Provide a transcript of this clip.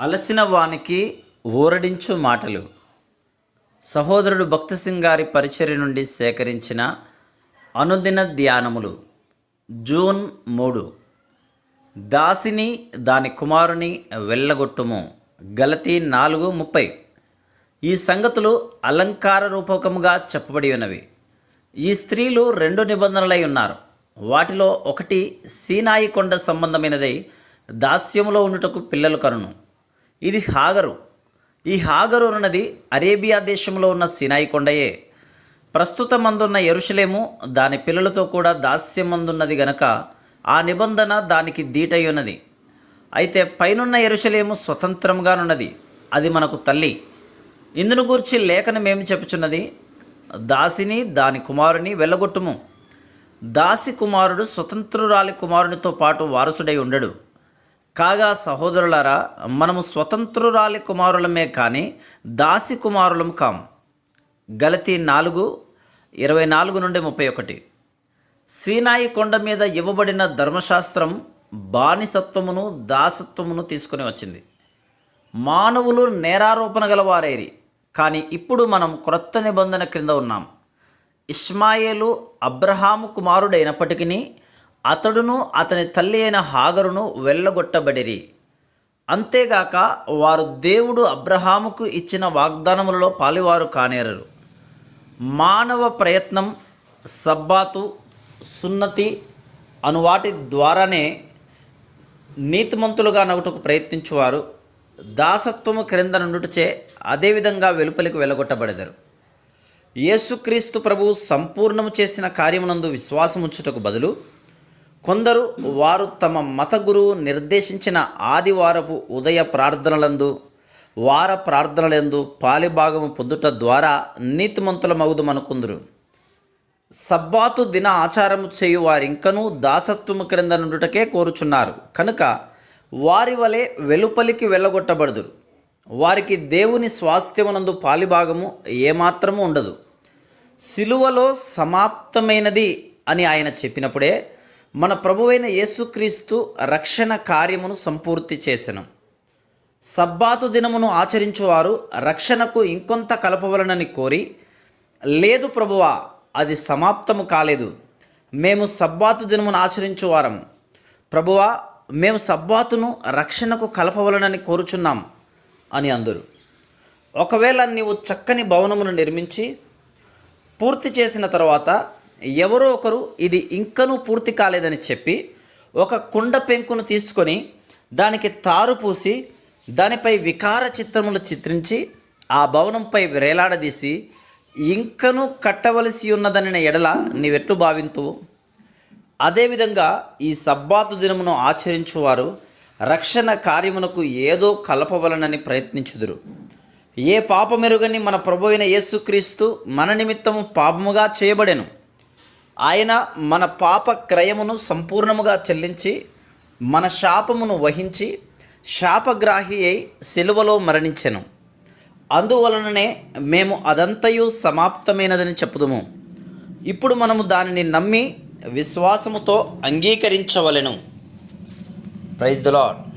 అలసిన వానికి ఊరడించు మాటలు. సహోదరుడు భక్తి సింగ్ గారి పరిచర్య నుండి సేకరించిన అనుదిన ధ్యానములు. జూన్ మూడు. దాసిని దాని కుమారుని వెళ్ళగొట్టుము. గలతి నాలుగు ముప్పై. ఈ సంగతులు అలంకార రూపకముగా చెప్పబడి ఉన్నవి. ఈ స్త్రీలు రెండు నిబంధనలై ఉన్నారు. వాటిలో ఒకటి సీనాయి కొండ సంబంధమైనదై దాస్యములో ఉండుటకు పిల్లలు కనును. ఇది హాగరు. ఈ హాగరు అన్నది అరేబియా దేశంలో ఉన్న సినాయి కొండయే. ప్రస్తుతమందున్న ఎరుషలేము దాని పిల్లలతో కూడా దాస్యమందున్నది గనక ఆ నిబంధన దానికి దీటై ఉన్నది అయితే పైనున్న ఎరుషలేము స్వతంత్రంగానున్నది అది మనకు తల్లి. ఇందును గూర్చి లేఖనం ఏమి చెప్పుచున్నది? దాసిని దాని కుమారుని వెళ్ళగొట్టుము దాసి కుమారుడు స్వతంత్రురాలి కుమారునితో పాటు వారసుడై ఉండడు. కాగా సహోదరులారా మనము స్వతంత్రురాలి కుమారులమే కానీ దాసి కుమారులం కాం. గలతి నాలుగు ఇరవై నాలుగు నుండి ముప్పై ఒకటి. సీనాయి కొండ మీద ఇవ్వబడిన ధర్మశాస్త్రం బానిసత్వమును దాసత్వమును తీసుకొని వచ్చింది. మానవులు నేరారోపణ గలవారైరి. కానీ ఇప్పుడు మనం క్రొత్త నిబంధన క్రింద ఉన్నాం. ఇస్మాయేలు అబ్రహాము కుమారుడైనప్పటికీ అతడును అతని తల్లి అయిన హాగరును వెళ్ళగొట్టబడిరి అంతేగాక వారు దేవుడు అబ్రహాముకు ఇచ్చిన వాగ్దానములలో పాలివారు కానేరరు. మానవ ప్రయత్నం సబ్బాతు సున్నతి అను వాటి ద్వారానే నీతిమంతులుగా నగుటకు ప్రయత్నించువారు. దాసత్వము క్రింద నుండుటచే అదేవిధంగా వెలుపలికి వెళ్ళగొట్టబడెదరు యేసుక్రీస్తు ప్రభు సంపూర్ణము చేసిన కార్యమునందు విశ్వాసముచ్చుటకు బదులు కొందరు వారు తమ మత గురువు నిర్దేశించిన ఆదివారపు ఉదయ ప్రార్థనలందు వార ప్రార్థనలందు పాలిభాగము పొందుట ద్వారా నీతిమంతుల మగుదు అనుకుందురు సబ్బాతు దిన ఆచారము చేయు వారింకనూ దాసత్వము క్రింద నుండుటకే కోరుచున్నారు. కనుక వారి వలె వెలుపలికి వెళ్ళగొట్టబడదురు. వారికి దేవుని స్వాస్థ్యమునందు పాలిభాగము ఏమాత్రము ఉండదు. సిలువలో సమాప్తమైనది అని ఆయన చెప్పినప్పుడే మన ప్రభువైన యేసుక్రీస్తు రక్షణ కార్యమును సంపూర్తి చేసెను. సబ్బాతు దినమును ఆచరించువారు రక్షణకు ఇంకొంత కలపవలనని కోరి లేదు ప్రభువా అది సమాప్తము కాలేదు. మేము సబ్బాతు దినమును ఆచరించువారము ప్రభువా మేము సబ్బాతును రక్షణకు కలపవలనని కోరుచున్నాం అని అందరు. ఒకవేళ నీవు చక్కని భవనమును నిర్మించి పూర్తి చేసిన తర్వాత ఎవరో ఒకరు ఇది ఇంకనూ పూర్తి కాలేదని చెప్పి ఒక కుండ పెంకును తీసుకొని దానికి తారు పూసి దానిపై వికార చిత్రములు చిత్రించి ఆ భవనంపై వేలాడదీసి ఇంకనూ కట్టవలసి ఉన్నదనిన ఎడల నీవెట్లు భావింతువు అదేవిధంగా ఈ సబ్బాతు దినమును ఆచరించువారు రక్షణ కార్యమునకు ఏదో కలపవలనని ప్రయత్నించుదురు. ఏ పాపమెరుగని మన ప్రభు అయిన యేసుక్రీస్తు మన నిమిత్తము పాపముగా చేయబడెను. ఆయన మన పాప క్రయమును సంపూర్ణముగా చెల్లించి మన శాపమును వహించి శాపగ్రాహి అయి శిలువలో మరణించెను. అందువలననే మేము అదంతయు సమాప్తమైనదని చెప్పుదుము. ఇప్పుడు మనము దానిని నమ్మి విశ్వాసముతో అంగీకరించవలెను. Praise the lord